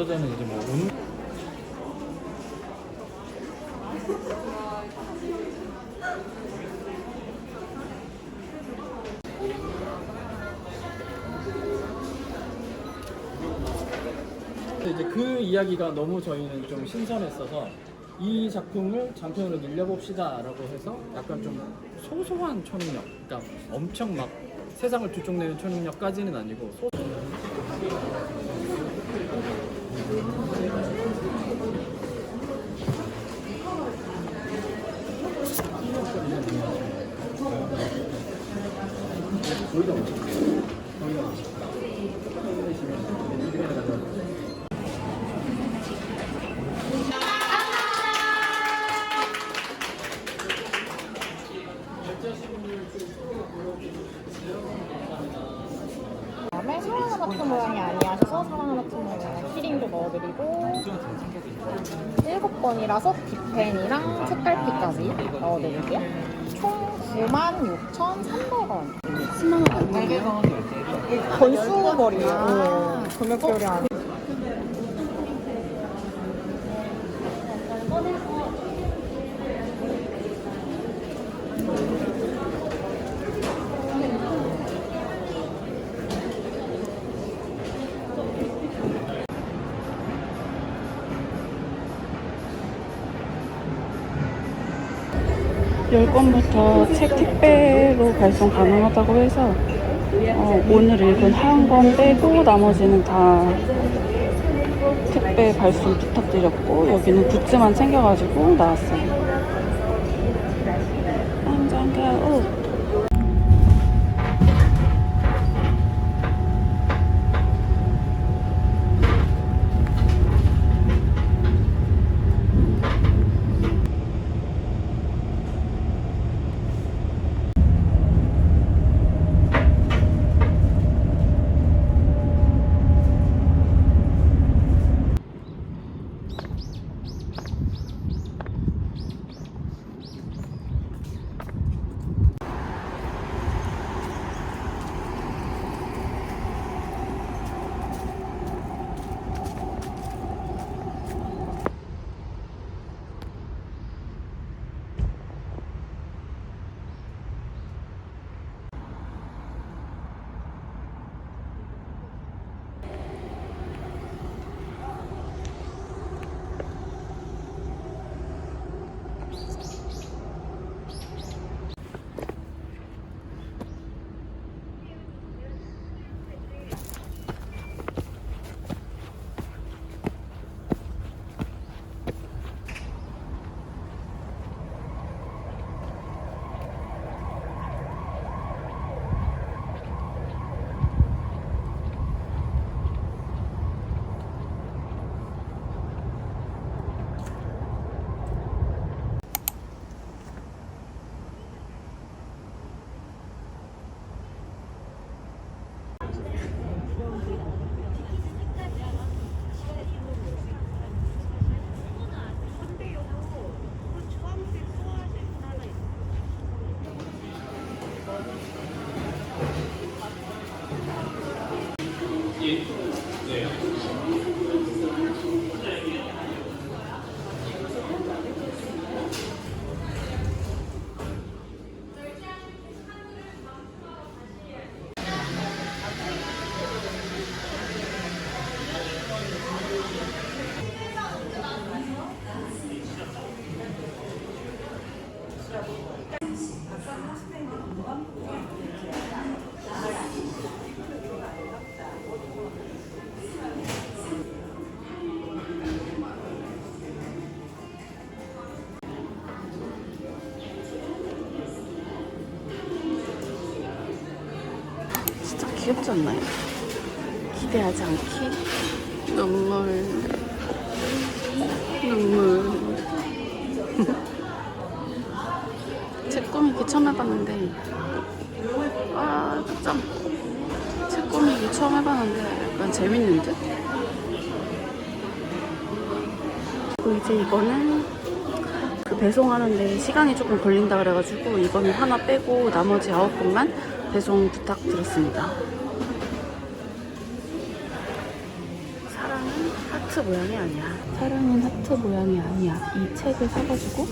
네. 도서전은 이제 뭐 운... 이제 그 이야기가 너무 저희는 좀 신선했어서 이 작품을 장편으로 늘려봅시다라고 해서 약간 좀 소소한 초능력, 그러니까 엄청 막 세상을 뒤쪽내는 초능력까지는 아니고 소... 다음에 사랑하는 같은 모양이 아니하셔서 사랑하는 같은 모양에 키링도 넣어드리고 일곱 번이라서 빅펜이랑 색깔피까지 넣어드릴게요. 총 96,300원. 10만 원 안돼요 건수거리요. 금액별이 아니. 열건부터 책 택배로 발송 가능하다고 해서 어, 오늘 읽은 한 권 빼고 나머지는 다 택배 발송 부탁드렸고 여기는 굿즈만 챙겨가지고 나왔어요. 귀엽지 않나요? 기대하지 않게 눈물 눈물 책 꾸미기 처음 해봤는데 아 깜짝 책 꾸미기 처음 해봤는데 약간 재밌는 듯? 그리고 이제 이거는 그 배송하는데 시간이 조금 걸린다 그래가지고 이거는 하나 빼고 나머지 아홉 건만 배송 부탁드렸습니다. 하트 모양이 아니야. 사랑은 하트 모양이 아니야. 이 책을 사가지고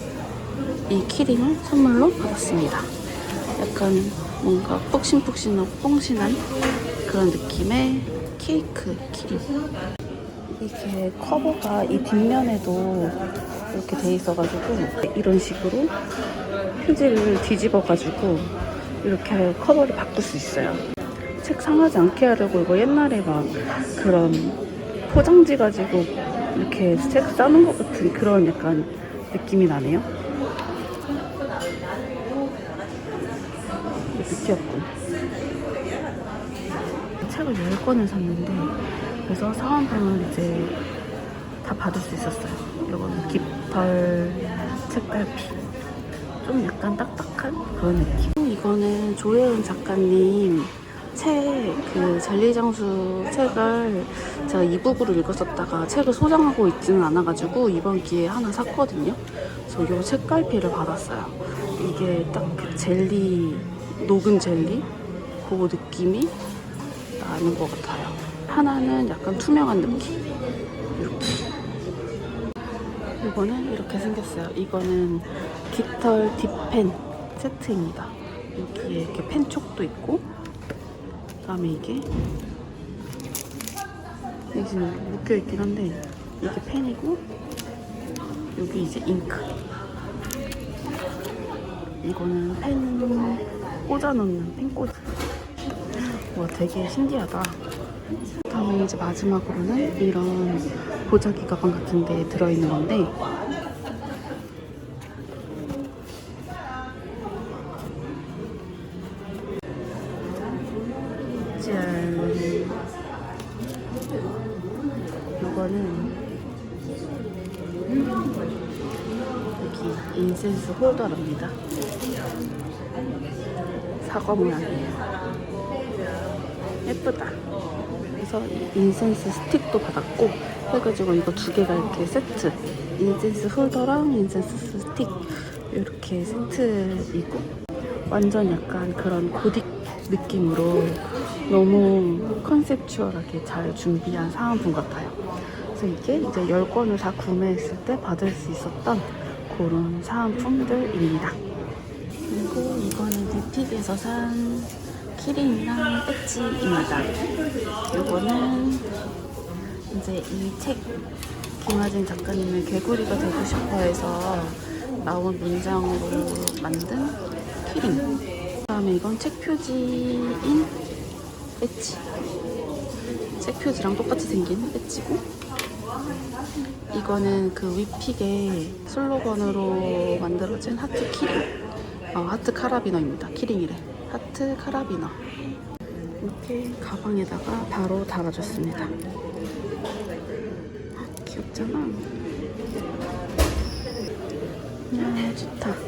이 키링을 선물로 받았습니다. 약간 뭔가 푹신푹신하고 뽕신한 그런 느낌의 케이크 키링. 이게 커버가 이 뒷면에도 이렇게 돼 있어가지고 이런 식으로 휴지를 뒤집어가지고 이렇게 커버를 바꿀 수 있어요. 책 상하지 않게 하려고 이거 옛날에 막 그런 포장지 가지고 이렇게 책 싸는 것 같은 그런 약간 느낌이 나네요. 이것도 귀엽군. 책을 10권을 샀는데 그래서 사은품을 이제 다 받을 수 있었어요. 이거는 깃털 책갈피. 좀 약간 딱딱한 그런 느낌. 이거는 조혜은 작가님 책, 그 젤리장수 책을 제가 이북으로 읽었었다가 책을 소장하고 있지는 않아가지고 이번 기회에 하나 샀거든요. 그래서 요 책갈피를 받았어요. 이게 딱 그 젤리, 녹은 젤리? 그 느낌이 나는 것 같아요. 하나는 약간 투명한 느낌. 이렇게. 이거는 이렇게 생겼어요. 이거는 깃털 딥펜 세트입니다. 여기에 이렇게 펜촉도 있고, 그 다음에 이게 여기 지금 묶여 있긴 한데 이게 펜이고 여기 이제 잉크. 이거는 펜 꽂아놓는 펜 꽂. 와 되게 신기하다. 다음에 이제 마지막으로는 이런 보자기 가방 같은 데 들어있는 건데 인센스 홀더랍니다. 사과 모양이에요 예쁘다. 그래서 이 인센스 스틱도 받았고 해가지고 이거 두 개가 이렇게 세트. 인센스 홀더랑 인센스 스틱. 이렇게 세트이고 완전 약간 그런 고딕 느낌으로 너무 컨셉추얼하게 잘 준비한 사은품 같아요. 그래서 이게 이제 10권을 다 구매했을 때 받을 수 있었던 그런 사은품들입니다 그리고 이거는 뷰픽에서 산 키링이랑 배지입니다. 이거는 이제 이 책 김하진 작가님의 개구리가 되고 싶어 해서 나온 문장으로 만든 키링. 그 다음에 이건 책 표지인 배지. 책 표지랑 똑같이 생긴 배지고. 이거는 그 위픽의 슬로건으로 만들어진 하트 키링. 어, 하트 카라비너입니다. 키링이래. 하트 카라비너. 이렇게 가방에다가 바로 달아줬습니다. 아, 귀엽잖아. 야, 좋다.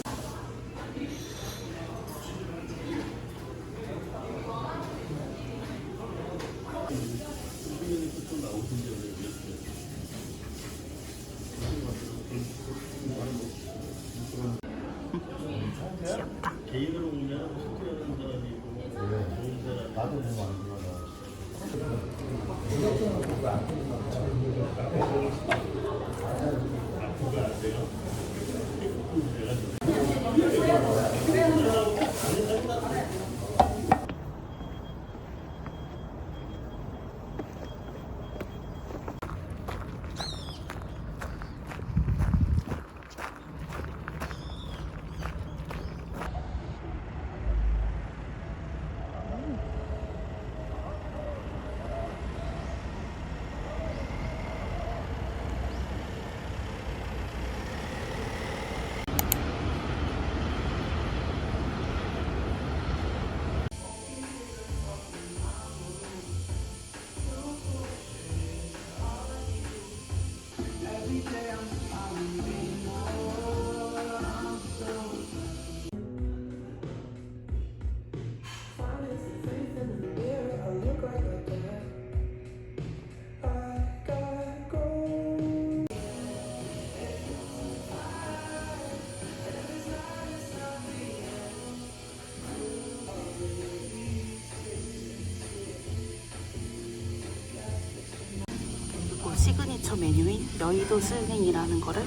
메뉴인 여의도 스낵이라는 거를.